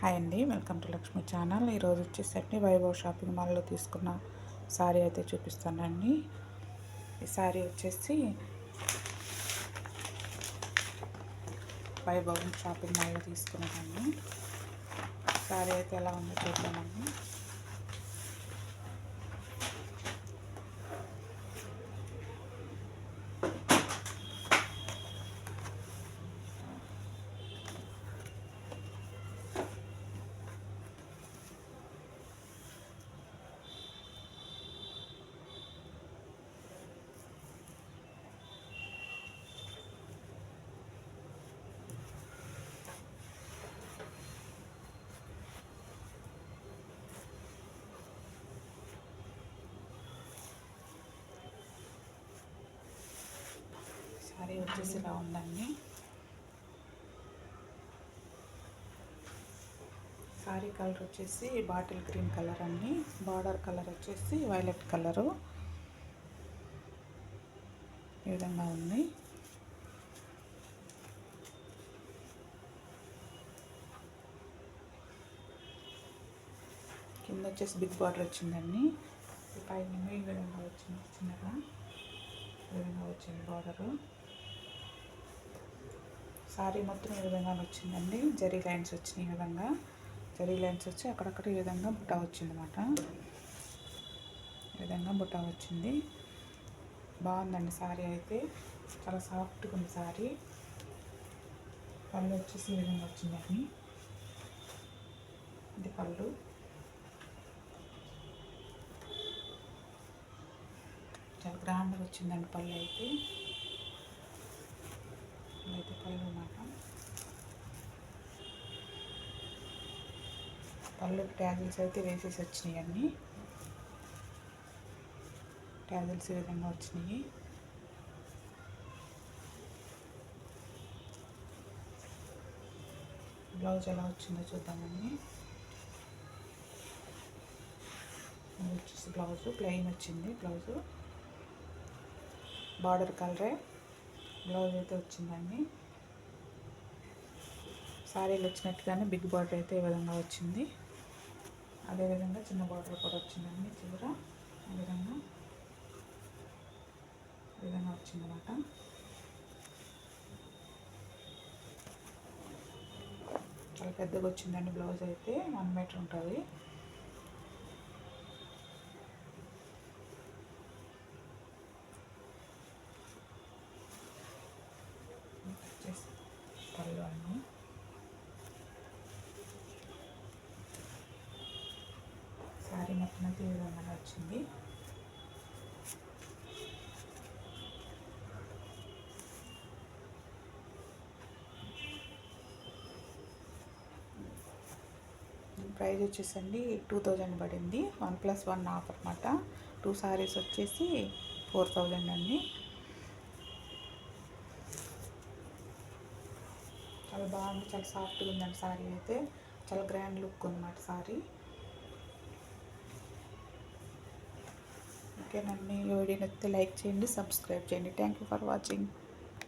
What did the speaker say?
Hi అండి. Welcome to Lakshmi channel. ఈరోజు వచ్చేసరికి వైభవ్ షాపింగ్ మాల్లో తీసుకున్న శారీ అయితే చూపిస్తానండి. ఈ శారీ వచ్చేసి వైభవ్ షాపింగ్ మాల్లో తీసుకున్నానండి శారీ అయితే ఎలా ఉందో చూద్దామండి శారీ వచ్చేసి ఇలా ఉందండి. శారీ కలర్ వచ్చేసి బాటిల్ గ్రీన్ కలర్ అండి. బార్డర్ కలర్ వచ్చేసి వైలెట్ కలరు. ఈ విధంగా ఉంది. కింద వచ్చేసి బిగ్ బార్డర్ వచ్చిందండి. పైన ఈ విధంగా వచ్చింది. చిన్నగా. ఈ విధంగా వచ్చింది బార్డరు. సారీ మొత్తం ఈ విధంగా వచ్చిందండి జరీ లైన్స్ వచ్చినాయి ఈ విధంగా. జరీ లైన్స్ వచ్చి అక్కడక్కడ ఈ విధంగా బుట్ట వచ్చిందన్నమాట. ఈ విధంగా బుట్ట వచ్చింది. బాగుందండి సారీ అయితే. చాలా సాఫ్ట్గా ఉంది సారీ. పళ్ళు వచ్చేసి ఈ విధంగా వచ్చిందండి ఇది పళ్ళు. చాలా గ్రాండ్గా వచ్చిందండి పళ్ళు అయితే పళ్ళు అన్నమాట పళ్ళు ట్యాజిల్స్ అయితే వేసేసి వచ్చినాయి అన్నీ. ట్యాజిల్స్ ఈ విధంగా వచ్చినాయి. బ్లౌజ్ ఎలా వచ్చిందో చూద్దామండి వచ్చేసి బ్లౌజ్ ప్లెయిన్ వచ్చింది బ్లౌజు. బార్డర్ కలరే బ్లౌజ్ అయితే వచ్చిందండి. శారీలు వచ్చినట్టుగానే బిగ్ బార్డర్ అయితే ఈ విధంగా వచ్చింది. అదేవిధంగా చిన్న బార్డర్ కూడా వచ్చిందండి చివర. ఈ విధంగా ఈ విధంగా వచ్చిందన్నమాట. చాలా పెద్దగా వచ్చిందండి బ్లౌజ్ అయితే వన్ మీటర్ ఉంటుంది పళ్ళు అన్నీ శారీ మొత్తం అయితే ఈ విధంగా వచ్చింది ప్రైస్ వచ్చేసండి టూ థౌజండ్ పడింది. వన్ ప్లస్ వన్ ఆఫర్ అనమాట టూ సారీస్ వచ్చేసి ఫోర్ థౌజండ్ అండి. చాలా బాగుంది. చాలా సాఫ్ట్గా ఉందండి సారీ అయితే. చాలా గ్రాండ్ లుక్ ఉందన్నమాట సారీ. ఓకేనండి వీడియో నచ్చితే లైక్ చేయండి సబ్స్క్రైబ్ చేయండి. Thank you for watching.